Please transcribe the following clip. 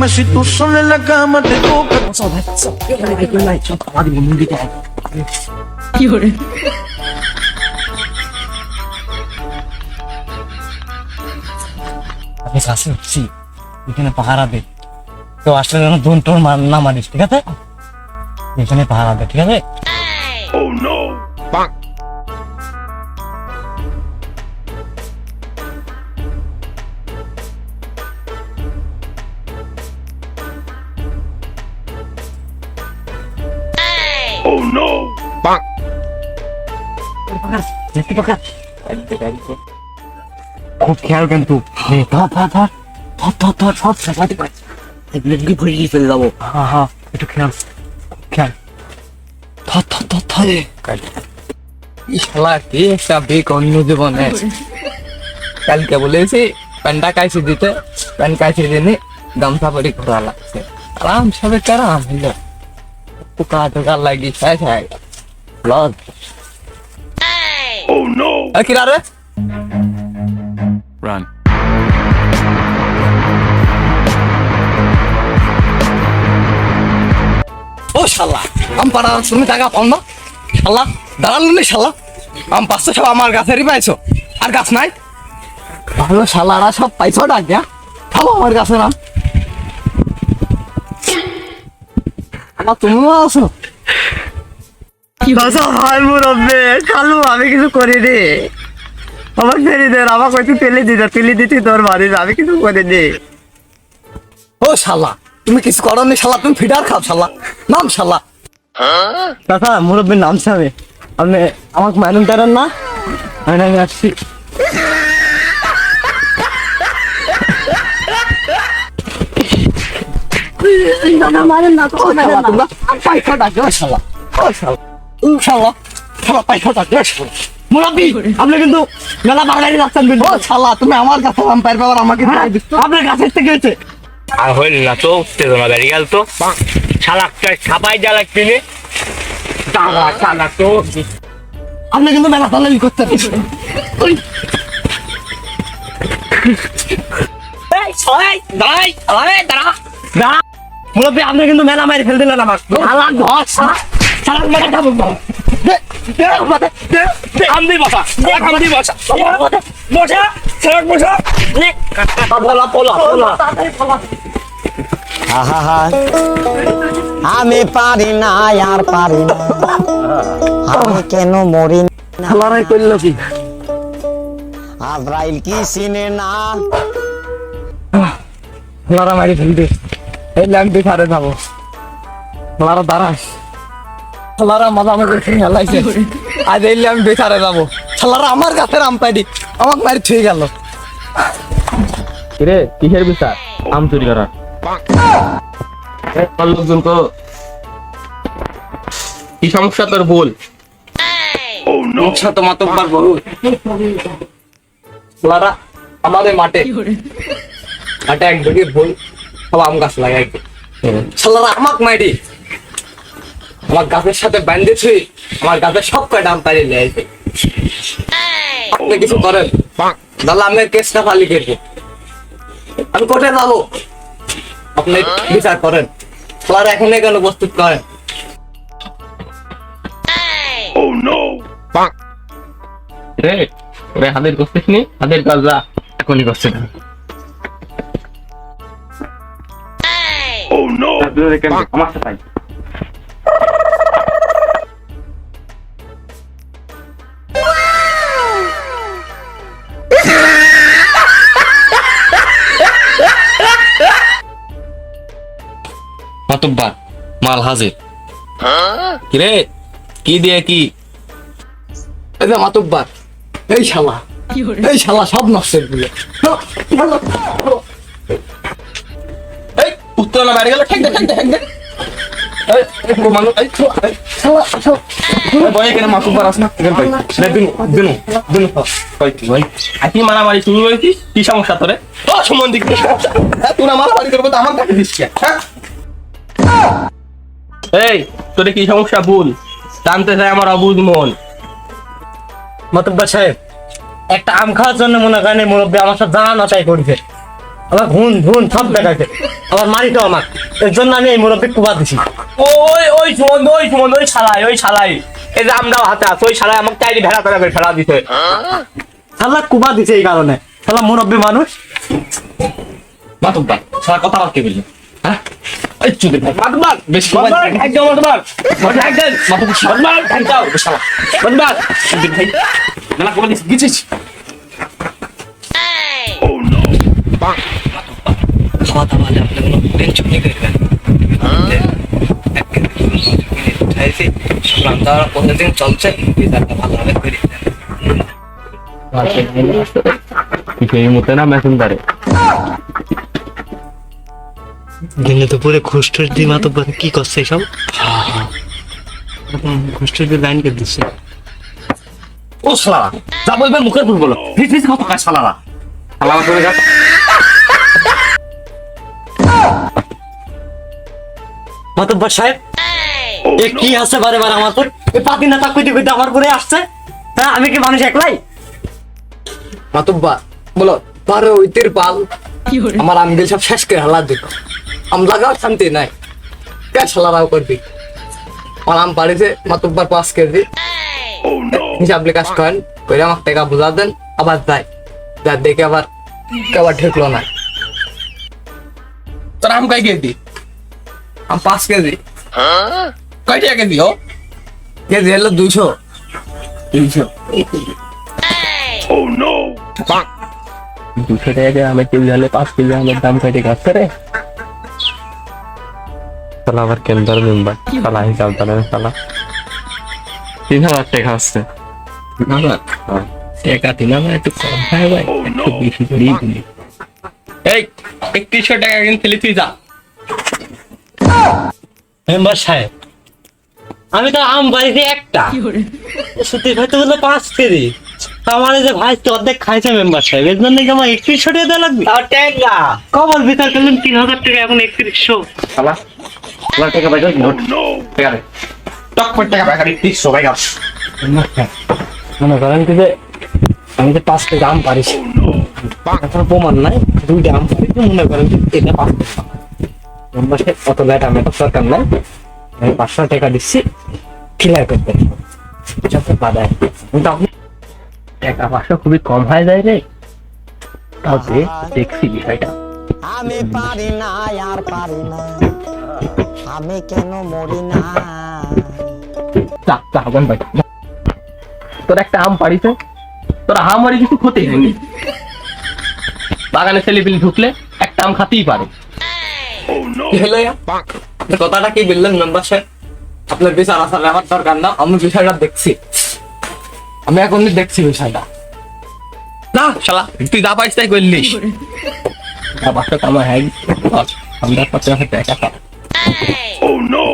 Dime si tú sola en la cama te toca. আমি কাছে উঠছি এখানে পাহারা দে। তো আসলে যেন দোন টোন মার- না মারিস ঠিক আছে? এখানে পাহারা দে ঠিক আছে? দেখতে পাকা খুব খেয়াল কিন্তু। ধর ধর ধর ধর ধর ধর সব সাজাতে পারে এগুলো কি ভরে গিয়ে ফেলে যাব হ্যাঁ হ্যাঁ একটু খেয়াল খুব খেয়াল। ধর ধর ধর ধর শালা কি একটা বেক অন্য জীবনে? কালকে বলেছি প্যান্টটা কাইছে দিতে প্যান্ট কাইছে দিনে গামছা পরে ঘোরা লাগছে। আরাম সবে কারাম হইল ও, শালা, আম পাড়া তুমি টাকা পাও না শালা দাঁড়াল নি আম পাঁচশো সব আমার গাছেরই পাইছো। আর গাছ নাই? ভালো, শালারা সব পাইছো ডাক দিয়া খাব আমার গাছে না তুমিও খালু আমি কিছু আমার দে আমাকে তুই পেলে দিতে পেলে দিতে তোর বাড়ি আমি কিছু করিনি। ও শালা তুমি কিছু শালা তুমি ফিডার খাও শালা নাম শালা। কাকা মুরব্বীর আমি আপনি আমাকে মাইনুন তারেন না? আমি আমি আসছি শালা তোমরা পাইছো ডাক শালা শালা শালা পাইছো ডাক শালা মুরব্বি আপনি কিন্তু মেলা বাড়াই যাচ্ছেন কিন্তু ও শালা তুমি আমার কাছে আম পাইবে আমাকে আপনার কাছের থেকে হয়েছে আর হইল না তো উত্তেজনা বেড়ে গেল তো শালাকটা ছাপাই যা লাগতে দাঁড়া শালা তো আপনি কিন্তু মেলা তালামি করতে দাঁড়াই দাঁড়া দাঁড়া মুরব্বী আপনি কিন্তু মেলা মারি ফেল দিলেন আমার। শালা শালা মেলা খাব বসা বসা। বসা বসা। পোলা পোলা আমি পারি না আর পারি না। আমি কেন মরি না? লড়াই করল কি? আজরাইল কি চিনে না? লড়া মারি ফেলবি। এই ল্যাম্পি ফারে যাব। লড়া দাঁড়াস মজা মজা করে হেলাইছে। আজ এই ল্যাম্পি ফারে যাব। শালারা আমার কাছে আম পাইডি আমাকে মারি ছুঁয়ে গেল। কিরে কিসের বিচার? আম চুরি করা লোকজন তো কি সমস্যা তোর বল সমস্যা তো মাতব্বার আমাদের মাঠে মাঠে একদিকে ভুল সব আম গাছ লাগাই শালারা আমাক আমার গাছের সাথে বান্ধেছি আমার গাছের সব কয়টা আম নিয়ে আপনি কিছু করেন। তাহলে আমি কেসটা ফালি করব আমি কোর্টে যাব? আপনি বিচার করেন। শালারা এখন কেন প্রস্তুত করেন? রে রে হাতের করছিস নি? হাতের কাজ যা। এখনই করছে না। আমার সাথে মাতুব্বার মাল হাজির। কিরে কি দিয়ে কি? এই যে মাতুব্বার এই শালা এই শালা সব নষ্ট করে দিল এই উত্তর না। বাড়ি গেল কি সমস্যা তোরে? হ্যাঁ আমার করব হ্যাঁ। কি সমস্যা বল জানতে চাই আমার অবুজ মন। মাতব্বর সাহেব একটা আম খাওয়ার জন্য মনে করেন মুরব্বী আমার সাথে জানা নচাই করেছে। আবার ঘুন ঘুন সব দেখাচ্ছে আবার মারি তো আমার এর জন্য আমি এই মুরব্বী কুবা দিছি। ওই ওই সুমন ওই সুমন ওই শালাই ওই শালাই। এই যে আমরাও হাতে আছে ওই শালাই আমাকে চাইলে ভেড়া তারা করে ফেলা দিতে শালা কুবা দিছে এই কারণে। শালা মুরব্বী মানুষ। মাতুব্বা সারা কথা আবার কে বললি হ্যাঁ? এই চুদের ভাই। মাতবার বেশি মাতবার ঠাক দাও মাতবার ঠাক দেন মাতবার ঠাক দাও। মাতবার চুদের ভাই। আপনি কোনো টেনশন রান্না প্রতিদিন চলছে রেজাল্টটা ভালোভাবে করে এই মতে না মেসেঞ্জারে দিনে তো পুরে ঘুষ টুস দিয়ে মাতো কি করছে সব টুস দিয়ে লাইন করে দিচ্ছে। ও শালা যা বলবেন মুখের ভুল বলো। ফিস ফিস কথা শালারা। শালারা করে মাতব্বর সাহেব এ কি আছে বারে বারে আমার পর এ পাতি না তা কইতে কইতে আমার পরে আসছে। হ্যাঁ আমি কি মানুষ একলাই? মাতুব্বা বলো পারে ওইতির পাল আমার আমগিল সব শেষ করে হালা দিত আম লাগাও শান্তি নাই। কে শালারাও করবি? আমার আম পাড়িতে মাতুব্বার পাস করে দি হিসাব কাজ করেন করে আমাকে টাকা বুঝা দেন আবার যাই। যা দেখে আবার আবার ঠেকলো না। তোর আম কাই কেজি? আম পাঁচ কেজি। কয় টাকা কেজি ও কেজি হলো দুইশো। তিনশো দুশো টাকা দিয়ে আমি কেজি হলে পাঁচ কেজি আমের দাম কয়টি কাজ করে শালা আবার কেন্দ্র মেম্বার শালা হিসাব জানে শালা। তিন হাজার টাকা আসছে। টাকা তিন হাজার একটু কম হয় ভাই। একটু বেশি করেই এই একত্রিশশো টাকা কিন্তু তুই যা। মেম্বার সাহেব আমি তো আম বাড়িতে একটা। সত্যি হয়তো বলল পাঁচ কেজি। আমার যে ভাই তো অর্ধেক খাইছে মেম্বার সাহেব এর জন্য কি আমার একত্রিশশো টাকা দেওয়া লাগবে? কবল বিচার করলেন তিন হাজার টাকা এখন একত্রিশশো। শালা শালা টাকা পাইছো নোট। ঠিক আছে টক করে টাকা পাই মনে করেন কি যে আমি যে পাঁচ কেজি আম পারিছি এখন প্রমাণ নাই দুইটা আম পারিছি মনে করেন এটা পাঁচ কেজি অত লেট আমি তো দরকার নাই। আমি পাঁচশো টাকা দিচ্ছি ক্লিয়ার করতে কিন্তু আপনি টাকা পাঁচশো খুবই কম হয়ে যায় রে। তাও দেখছি বিষয়টা। আমি পারি না আর পারি না। আমি কেন মরি না? যা হবেন ভাই। তোর একটা আম পাড়িছে তোর আমারই কিছু ক্ষতি হয়নি। বাগানে ছেলে পিলি ঢুকলে একটা আম খাতেই পারে। কি হলো কথাটা কি বললেন মেম্বার সাহেব আপনার বিচার আসার আমার দরকার না আমি বিষয়টা দেখছি। আমি এখন দেখছি বিষয়টা। না শালা তুই যা পাইস তাই করলি। পাঁচশো কামা হ্যাঁ আমরা দেখা টাকা Oh no!